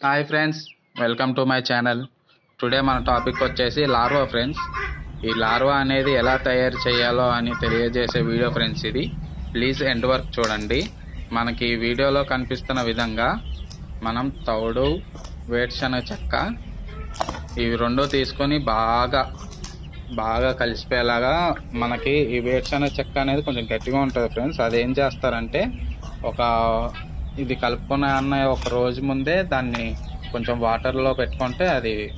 Hi friends welcome to my channel today మన topic వచ్చేసి larva friends ఈ larva అనేది ఎలా తయారు చేయాలో అని తెలియజేసే వీడియో ఫ్రెండ్స్ ఇది. ప్లీజ్ ఎండ్ వర్క్ చూడండి. మనకి ఈ వీడియోలో కనిపిస్తున్న విధంగా మనం తౌడు వేడ్చన చెక్క ఇవి రెండు తీసుకొని బాగా బాగా కలిసిపోయేలాగా మనకి ఈ వేరుశనగ చెక్క అనేది కొంచెం గట్టిగా ఉంటుంది ఫ్రెండ్స్ అది ఏం చేస్తారంటే ఒక ఇది కలుపుకున్న అన్న ఒక రోజు ముందే దాన్ని కొంచెం వాటర్లో పెట్టుకుంటే అది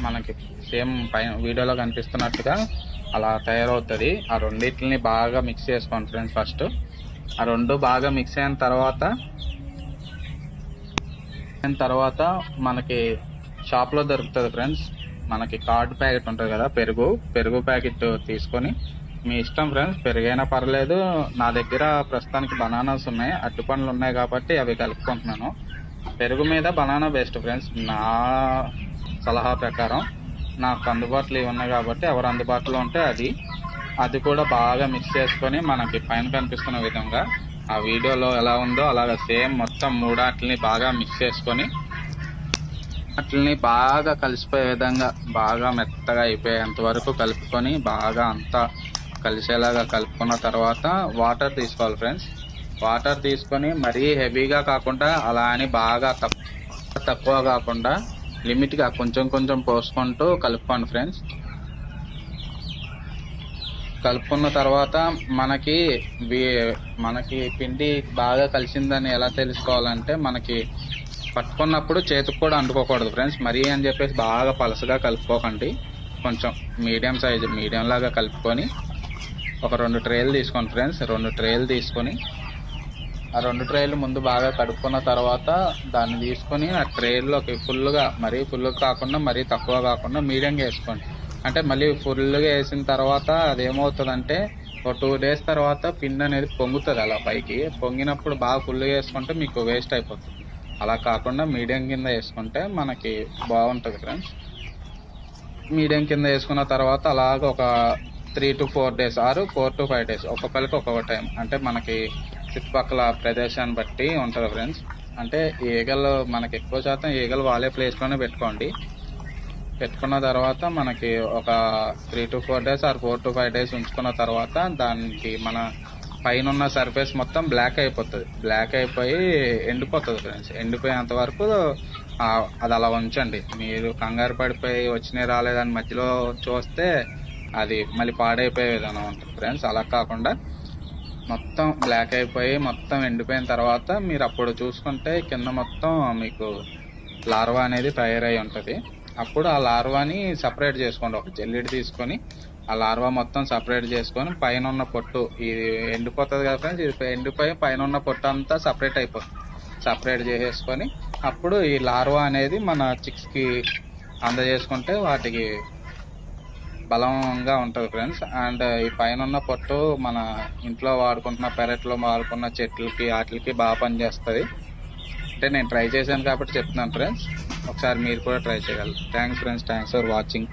మనకి సేమ్ పైన వీడియోలో కనిపిస్తున్నట్టుగా అలా తయారవుతుంది. ఆ రెండింటిని బాగా మిక్స్ చేసుకోండి ఫ్రెండ్స్ ఫస్ట్. ఆ రెండు బాగా మిక్స్ అయిన తర్వాత అయిన తర్వాత మనకి షాప్లో దొరుకుతుంది ఫ్రెండ్స్. మనకి కార్డ్ ప్యాకెట్ ఉంటుంది కదా పెరుగు. పెరుగు ప్యాకెట్ తీసుకొని మీ ఇష్టం ఫ్రెండ్స్ పెరుగైనా పర్లేదు. నా దగ్గర ప్రస్తుతానికి బనానాస్ ఉన్నాయి. అట్టి పండ్లు ఉన్నాయి కాబట్టి అవి కలుపుకుంటున్నాను. పెరుగు మీద బనానా బెస్ట్ ఫ్రెండ్స్ నా సలహా ప్రకారం నాకు అందుబాటులో ఇవి ఉన్నాయి కాబట్టి ఎవరు అందుబాటులో ఉంటే అది. అది కూడా బాగా మిక్స్ చేసుకొని మనకి పైన కనిపిస్తున్న విధంగా ఆ వీడియోలో ఎలా ఉందో అలాగ సేమ్ మొత్తం మూడాటిని బాగా మిక్స్ చేసుకొని వాటిని బాగా కలిసిపోయే విధంగా బాగా మెత్తగా అయిపోయేంత వరకు కలుపుకొని బాగా అంతా కలిసేలాగా కలుపుకున్న తర్వాత వాటర్ తీసుకోవాలి ఫ్రెండ్స్ వాటర్ తీసుకొని మరీ హెవీగా కాకుండా అలా అని బాగా తక్కువ తక్కువ కాకుండా లిమిట్గా కొంచెం కొంచెం పోసుకుంటూ కలుపుకోండి ఫ్రెండ్స్ కలుపుకున్న తర్వాత మనకి మనకి పిండి బాగా కలిసిందని ఎలా తెలుసుకోవాలంటే మనకి పట్టుకున్నప్పుడు చేతికి కూడా అంటుకోకూడదు ఫ్రెండ్స్ మరీ అని చెప్పేసి బాగా పలసగా కలుపుకోకండి. కొంచెం మీడియం సైజు మీడియం లాగా కలుపుకొని ఒక రెండు ట్రేలు తీసుకోండి ఫ్రెండ్స్ రెండు ట్రేలు తీసుకొని ఆ రెండు ట్రేలు ముందు బాగా కడుక్కున్న తర్వాత దాన్ని తీసుకొని ఆ ట్రేల్లోకి ఫుల్గా మరీ ఫుల్ కాకుండా మరీ తక్కువ కాకుండా మీడియంగా వేసుకోండి. అంటే మళ్ళీ ఫుల్గా వేసిన తర్వాత అది ఏమవుతుందంటే ఒక టూ డేస్ తర్వాత పిండి అనేది పొంగుతుంది అలా పైకి. పొంగినప్పుడు బాగా ఫుల్గా వేసుకుంటే మీకు వేస్ట్ అయిపోతుంది. అలా కాకుండా మీడియం కింద వేసుకుంటే మనకి బాగుంటుంది ఫ్రెండ్స్ మీడియం కింద వేసుకున్న తర్వాత అలాగ ఒక త్రీ టు ఫోర్ డేస్ ఆరు ఫోర్ టు ఫైవ్ డేస్. ఒక్కొక్కరికి ఒక్కొక్క టైం. అంటే మనకి చుట్టుపక్కల ప్రదేశాన్ని బట్టి ఉంటుంది ఫ్రెండ్స్. అంటే ఈగలు మనకి ఎక్కువ శాతం ఈగలు వాలే ప్లేస్లోనే పెట్టుకోండి. పెట్టుకున్న తర్వాత మనకి ఒక three to four days or four to five days ఉంచుకున్న తర్వాత దానికి మన పైన ఉన్న సర్ఫేస్ మొత్తం బ్లాక్ అయిపోతుంది. బ్లాక్ అయిపోయి ఎండిపోతుంది ఫ్రెండ్స్. ఎండిపోయేంత వరకు అది అలా ఉంచండి. మీరు కంగారు పడిపోయి వచ్చినాయి రాలేదని మధ్యలో చూస్తే అది మళ్ళీ పాడైపోయే విధానం ఉంటుంది ఫ్రెండ్స్ అలా కాకుండా మొత్తం బ్లాక్ అయిపోయి మొత్తం ఎండిపోయిన తర్వాత మీరు అప్పుడు చూసుకుంటే కింద మొత్తం మీకు లార్వా అనేది తయారై ఉంటుంది. అప్పుడు ఆ లార్వాని సపరేట్ చేసుకోండి. ఒక జల్లిడి తీసుకొని ఆ లార్వా మొత్తం సపరేట్ చేసుకొని పైన ఉన్న పొట్టు ఇది ఎండిపోతుంది కదా ఫ్రెండ్స్ ఇది ఎండిపోయి పైన ఉన్న పొట్టు అంతా సపరేట్ అయిపోతుంది. సపరేట్ చేసేసుకొని అప్పుడు ఈ లార్వా అనేది మన చిక్స్కి అందజేసుకుంటే వాటికి బలంగా ఉంటుంది ఫ్రెండ్స్ అండ్ ఈ పైన ఉన్న పొట్టు మన ఇంట్లో వాడుకుంటున్న పెరట్లో వాడుకున్న చెట్లకి వాటికి బాగా పనిచేస్తుంది. అంటే నేను ట్రై చేశాను కాబట్టి చెప్తున్నాను ఫ్రెండ్స్ ఒకసారి మీరు కూడా ట్రై చేయగలరు. Thanks friends thanks for watching